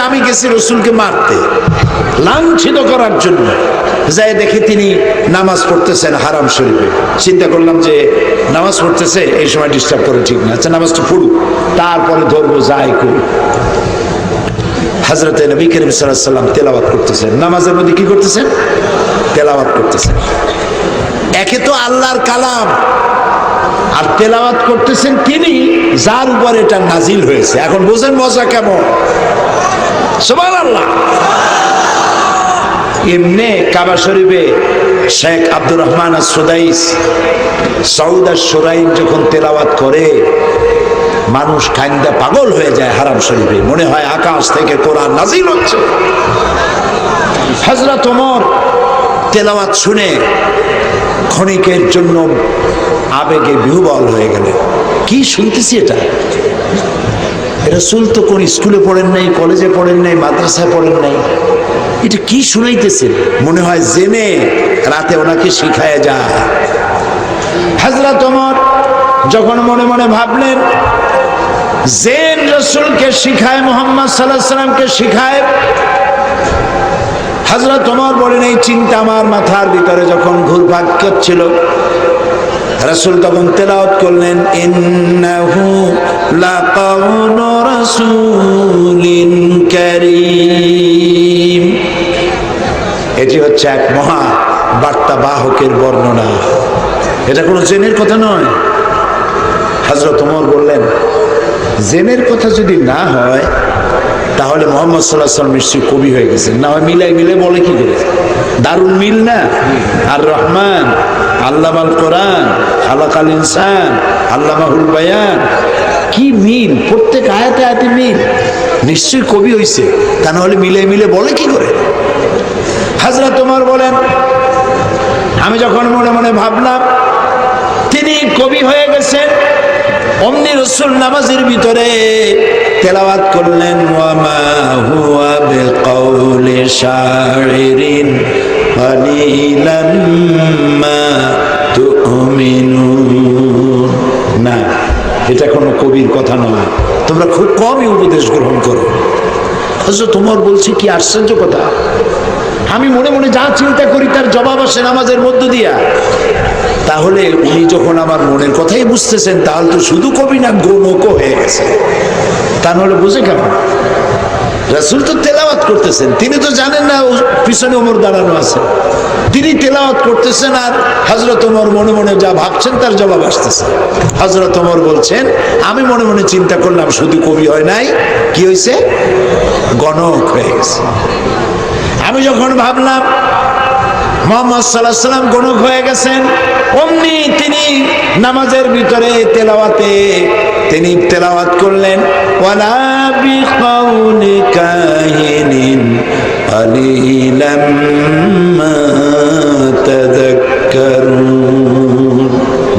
আমি গেছি রসুলকে মারতে, লাঞ্ছিত করার জন্য। যাই তিনি নামাজ পড়তেছেন হারাম শরীফে। চিন্তা করলাম যে, নামাজ পড়তেছে, এই সময় ডিস্টার্ব করে ঠিক না। আচ্ছা নামাজটা পড়ুক, তারপরে ধরবো, যাই করি। হাজরত নবী করিম সাল্লাম করতেছেন। নামাজের মধ্যে কি করতেছেন? তেলাবাদ করতেছেন। একে তো আল্লাহর কালাম। আর তেলাওয়াত করতেছেন তিনি, যার উপর এটা নাজিল হয়েছে। এখন বোঝেন মজা কেমন? সুবহান আল্লাহ এমনি কাবা শরীফে শেখ আব্দুর রহমান সুদাইস সৌদা সুরাইন যখন তেলাওয়াত করে, মানুষ কান্দা পাগল হয়ে যায় হারাম শরীফে। মনে হয় আকাশ থেকে কোরআন নাজিল হচ্ছে। হজরত ওমর তেলাওয়াত শুনে ক্ষণিকের জন্য আবেগে বিহুবল হয়ে গেলেন কি শুনতেছি এটা? রসুল তো কোন স্কুলে পড়েন নাই, কলেজে পড়েন নাই, মাদ্রাসায় পড়েন নাই। এটা কি শুনাইতেছেন মনে হয় জেনে রাতে ওনাকে শিখায় যায়। হাজরা তোমার যখন মনে মনে ভাবলেন, জেন রসুলকে শিখায়, মোহাম্মদ সাল্লাহ সাল্লামকে শিখায় হাজরত তোমার বলেন, এই চিন্তা আমার মাথার ভিতরে যখন ঘুরপাক করছিল রাসূল তখন তেলাওয়াত করলেন এটি হচ্ছে এক মহা বার্তা বাহকের বর্ণনা। এটা কোনো জেনের কথা নয়। হযরত ওমর বললেন, জেনের কথা যদি না হয় তাহলে মোহাম্মদ সাল্লাহ সাল্লাম নিশ্চয়ই কবি হয়ে গেছেন। না হয় মিলাই মিলে বলে কি করে? দারুল মিল না? আর রহমান আল্লাহ আল কোরআন খালাক আল ইনসান, আল্লামাহুল বায়ান। কি মিল? প্রত্যেক আয়াতে আয়াতে মিল। নিশ্চয়ই কবি হইছে। তা নাহলে মিলে মিলে বলে কি করে? হাজরা তোমার বলেন, আমি যখন মনে মনে ভাবলাম, তিনি কবি হয়ে গেছেন, অমনি রসুল নামাজের ভিতরে তেলাওয়াত করলেন, ওয়ামা হুয়া বিকাউলি শাইরিন মা তুমিনুন না, এটা কোনো কবির কথা নয়। তোমরা খুব কমই উপদেশ গ্রহণ করো। হযরত তোমার বলছি, কি আশ্চর্য কথা। আমি মনে মনে যা চিন্তা করি তার জবাব আসে নামাজের মধ্য দিয়া। তাহলে উনি যখন আমার মনের কথাই বুঝতেছেন, তাহলে তো শুধু কবি না গণক হয়ে গেছে। তা নাহলে বুঝে কেমন? রাসুল তো তেলাওয়াত করতেছেন, তিনি তো জানেন না পিছনে ওমর দাঁড়ানো আছে। তিনি তেলাওয়াত করতেছেন আর হজরত ওমর মনে মনে যা ভাবছেন তার জবাব আসতেছে। হজরত ওমর বলছেন, আমি মনে মনে চিন্তা করলাম, শুধু কবি হয় নাই, কি হয়েছে গণক হয়ে গেছে। আমি যখন ভাবলাম, মোহাম্মদ সাল্লাহ সাল্লাম গণক হয়ে গেছেন, অমনি তিনি নামাজের ভিতরে তেলাওয়াতে তিনি তেলাওয়াত করলেন, ওয়ালা বিকাউলি কাহিনিন আলিলাম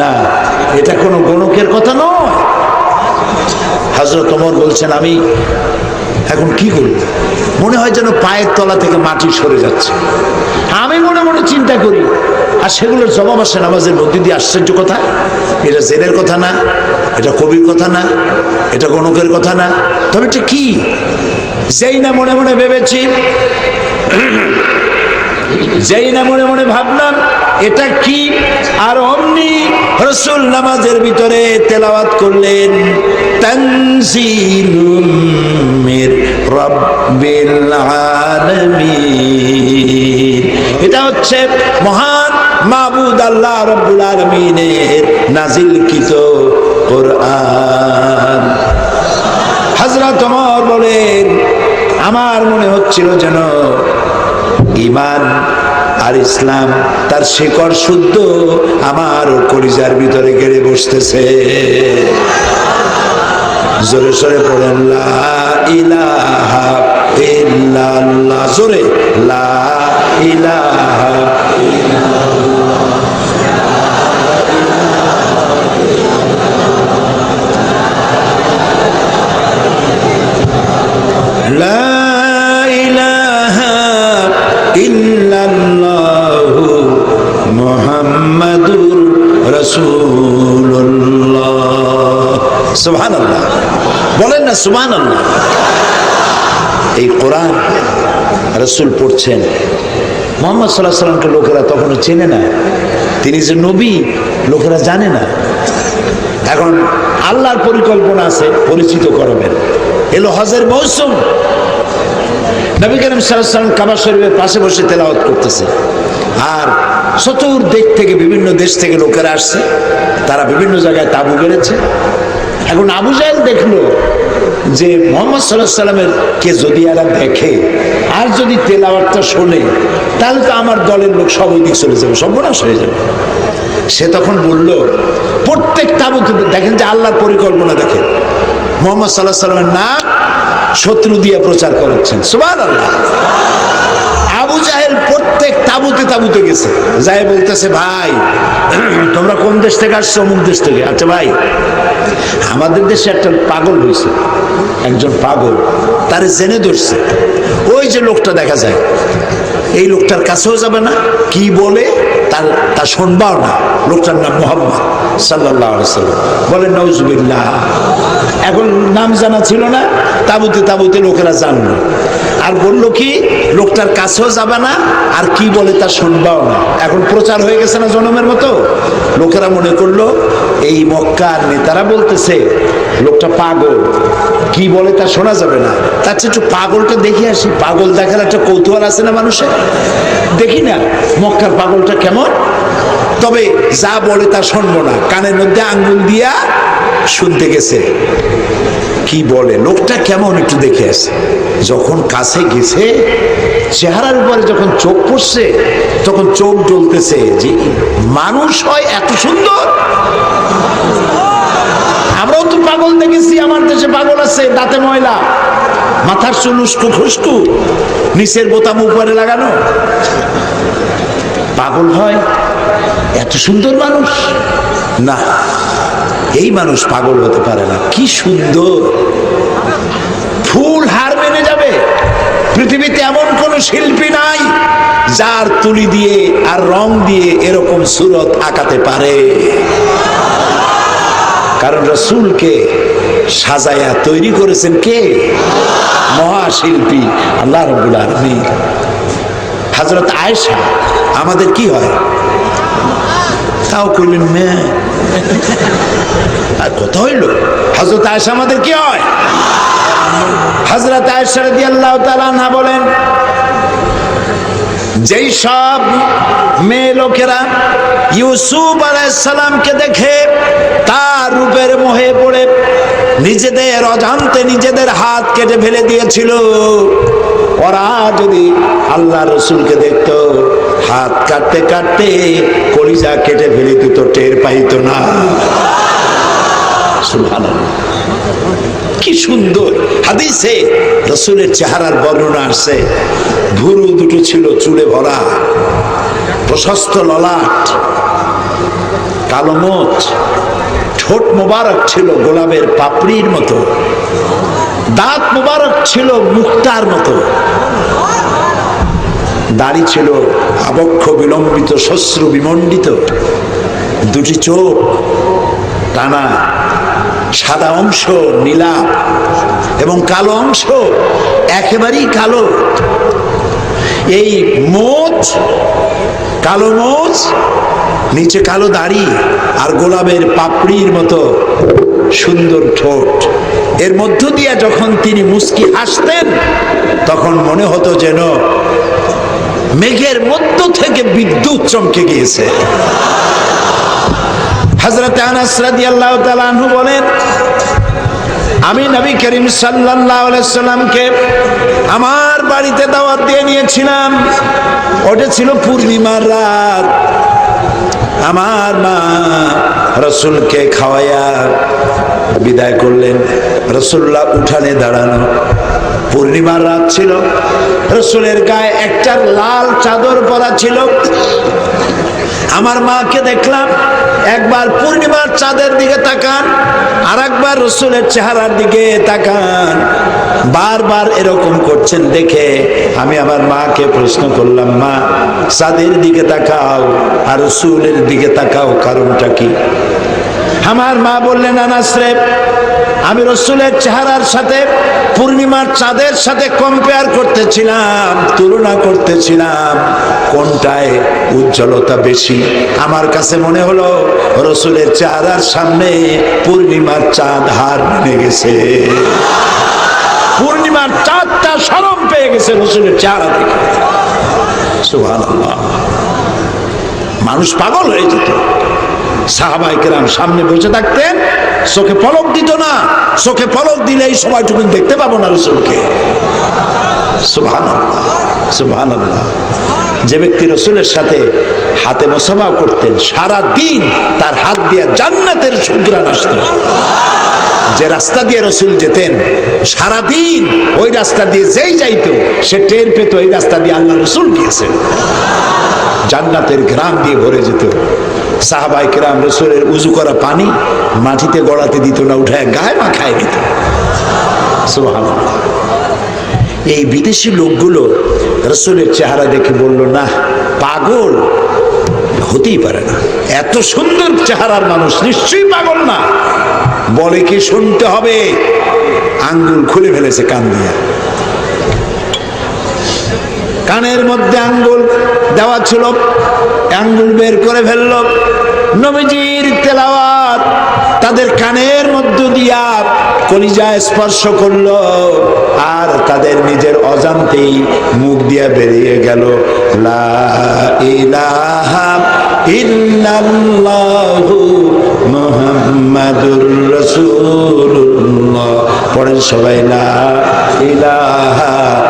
না, এটা কোনো গণকের কথা নয়। হযরত ওমর বলছেন, আমি এখন কি করি মনে হয় যেন পায়ের তলা থেকে মাটি সরে যাচ্ছে। আমি মনে মনে চিন্তা করি আর সেগুলোর জবাব আসে নামাজের মধ্যে দিয়ে আশ্চর্য কথা। এটা জেনের কথা না, এটা কবির কথা না, এটা গণকের কথা না। তবে এটা কি? যেই না মনে মনে ভেবেছি, যেই না মনে মনে ভাবলাম, এটা কি? আর অমনি রসুল নামাজের ভিতরে তেলাওয়াত করলেন, তানজিলুম। মির রাব্বিল আলামিন। এটা হচ্ছে মহান মাবুদ আল্লাহ রব্বুল আলামিনের নাজিলকৃত কোরআন। হযরত ওমর বলেন, আমার মনে হচ্ছিল যেন ইমান আর ইসলাম তার শিকড় শুদ্ধ আমার কলিজার ভিতরে গেড়ে বসতেছে। জোরে সরে পড়েন ইলাহা জোরে লা ইলাহা লা ইল্লাল্লাহু বলেন না সুমান আল্লাহ এই কোরআন রসুল পড়ছেন, মোহাম্মদ সাল্লাহ সাল্লামকে লোকেরা তখনও চেনে না। তিনি যে নবী, লোকেরা জানে না। এখন আল্লাহর পরিকল্পনা আছে, পরিচিত করবেন। এলো হজের মৌসুম। নবী করিম সাল্লাম কাবা শরীফের পাশে বসে তেলাওয়াত করতেছে। আর চতুর চতুর্দিক থেকে বিভিন্ন দেশ থেকে লোকেরা আসছে, তারা বিভিন্ন জায়গায় তাবু গেড়েছে। এখন আবু জাহেল দেখল যে মোহাম্মদ সাল্লাহ সাল্লামের কে যদি এরা দেখে, আর যদি তেলাওয়াতটা শোনে, তাহলে তো আমার দলের লোক সব ওই দিক চলে যাবে সর্বনাশ হয়ে যাবে। সে তখন বলল প্রত্যেক তাবুকে দেখেন যে আল্লাহর পরিকল্পনা দেখেন। মোহাম্মদ সাল্লাহ সাল্লামের নাম শত্রু দিয়ে প্রচার করাচ্ছেন। সুবাদ আল্লাহ জাহেল প্রত্যেক তাবুতে তাবুতে গেছে। যাই বলতেছে, ভাই, তোমরা কোন দেশ থেকে আসছো? অমুক দেশ থেকে। আচ্ছা ভাই, আমাদের দেশে একটা পাগল হয়েছে। একজন পাগল, তার জেনে ধরছে। ওই যে লোকটা দেখা যায়, এই লোকটার কাছেও যাবে না। কি বলে? তার তা শুনবাও না লোকটার নাম মোহাম্মদ সাল্লাহ সাল্লাম বলেন নজবিল্লাহ এখন নাম জানা ছিল না, তাবুতে তাবুতে লোকেরা জানলো। আর বলল কি, লোকটার কাছেও যাবে না, আর কি বলে তা শুনবাও না এখন প্রচার হয়ে গেছে না জনমের মতো? লোকেরা মনে করল, এই মক্কার নেতারা বলতেছে লোকটা পাগল। কি বলে তা শোনা যাবে না। তার চেয়ে একটু পাগলটা দেখে আসি। পাগল দেখার একটা কৌতূহল আছে না মানুষের? দেখি না মক্কার পাগলটা কেমন? তবে যা বলে তা শুনব না। কানের মধ্যে আঙ্গুল দিয়া শুনতে গেছে। কি বলে? লোকটা কেমন একটু দেখে আসে। যখন কাছে গেছে, চেহারার উপরে যখন চোখ পড়ছে, তখন চোখ জ্বলতেছে যে মানুষ হয় এত সুন্দর। আমরাও তো পাগল দেখেছি, আমার দেশে পাগল আছে, দাঁতে ময়লা। মাথার চুল উস্কু খুস্কু নিচের বোতাম উপরে লাগানো। পাগল হয়, এত সুন্দর মানুষ। না, এই মানুষ পাগল হতে পারে না, কি সুন্দর। ফুল হার মেনে যাবে। পৃথিবীতে এমন কোন শিল্পী নাই, যার তুলি দিয়ে আর রং দিয়ে এরকম সুরত আঁকাতে পারে। কারণ রসুলকে সাজায়া তৈরি করেছেন কে? মহাশিল্পী আল্লাহ রব্বুল আলমী হাজরত আয়েশা, আমাদের কি হয়? তাও কইলেন মেয়ে আর কথা হইল হজরত আয়েশা, আমাদের কি হয়? হজরত আয়েশা আল্লাহ না বলেন যেই সব মেয়ে লোকেরা ইউসুফ আলাইসালামকে দেখে তার রূপের মোহে পড়ে, নিজেদের অজান্তে নিজেদের হাত কেটে ফেলে দিয়েছিল। ওরা যদি আল্লাহ রসুলকে দেখত, হাত কাটতে কাটতে কলিজা কেটে ফেলে দিত, টের পাইতো না। সুবহানাল্লাহ। কি সুন্দর। হাদিসে রসুলের চেহারার বর্ণনা আসছে ভুরু দুটো ছিল চুলে ভরা, প্রশস্ত ললাট, কালো মোচ, ঠোঁট মোবারক ছিল গোলাপের পাপড়ির মতো, দাঁত মোবারক ছিল মুক্তার মতো, দাড়ি ছিল আবক্ষ বিলম্বিত, শস্ত্র বিমণ্ডিত, দুটি চোখ, টানা সাদা অংশ, নীলা এবং কালো অংশ, একেবারেই কালো। এই মোচ কালো মোচ নিচে কালো দাড়ি আর গোলাপের পাপড়ির মতো সুন্দর ঠোঁট। এর মধ্য দিয়ে যখন তিনি মুস্কি হাসতেন, তখন মনে হতো যেন মেঘের মধ্য থেকে বিদ্যুৎ চমকে গিয়েছে। হজরত আনহু বলেন, আমি নবী করিম আলাইহি সাল্লামকে আমার বাড়িতে দাওয়াত দিয়ে নিয়েছিলাম। ওটা ছিল পূর্ণিমার রাত। আমার মা রসুলকে খাওয়াইয়া বিদায় করলেন। রসুল্লাহ উঠানে দাঁড়ানো। পূর্ণিমার রাত ছিল। রসুলের গায়ে একটা লাল চাদর পরা ছিল। আমার মাকে দেখলাম। একবার পূর্ণিমার চাঁদের দিকে তাকান আর একবার রসুলের চেহারার দিকে তাকান। বারবার এরকম করছেন, দেখে আমি আমার মাকে প্রশ্ন করলাম, মা, চাঁদের দিকে তাকাও আর রসুলের দিকে তাকাও, কারণটা কি? আমার মা বললেন, আনাসরে আমি রসুলের চেহারার সাথে, পূর্ণিমার চাঁদের সাথে কম্পেয়ার করতেছিলাম, তুলনা করতেছিলাম, কোনটায় উজ্জ্বলতা বেশি? আমার কাছে মনে হলো, রসুলের চেহারার সামনে পূর্ণিমার চাঁদ হার মেনে গেছে। পূর্ণিমার চাঁদটা সরম পেয়ে গেছে রসুলের চেহারা দেখে। সুবহানাল্লাহ। মানুষ পাগল হয়ে যেত। সাহাবাই কেরাম সামনে বসে থাকতেন, চোখে পলক দিত না, চোখে পলক দিলে এই সময়টুকু দেখতে পাবো না রসুলকে। যে ব্যক্তি রসুলের সাথে হাতে মোসাফা করতেন সারা দিন তার হাত দিয়ে জান্নাতের সুগ্রান আসত। যে রাস্তা দিয়ে রসুল যেতেন, সারাদিন ওই রাস্তা দিয়ে যেই যাইতো, সে টের পেত ওই রাস্তা দিয়ে আল্লাহ রসুল গিয়েছেন। জান্নাতের গ্রাম দিয়ে ভরে যেত। সাহাবাই কেরাম রসুলের উজু করা পানি মাটিতে গড়াতে দিত না, উঠায় গায়ে মা মাখায় দিত। এই বিদেশি লোকগুলো রসুলের চেহারা দেখে বলল, না, পাগল। হতেই পারে না। এত সুন্দর চেহারার মানুষ, নিশ্চয়ই পাগল না। বলে কি শুনতে হবে? আঙ্গুল খুলে ফেলেছে কান দিয়ে। কানের মধ্যে আঙ্গুল দেওয়া ছিল। আঙ্গুল বের করে ফেলল। নবীজির তেলাওয়াত তাদের কানের মধ্য দিয়া কলিজা স্পর্শ করল। আর তাদের নিজের অজান্তেই মুখ দিয়া বেরিয়ে গেল। মুহাম্মাদুর পড়েন সবাই, লা ইলাহা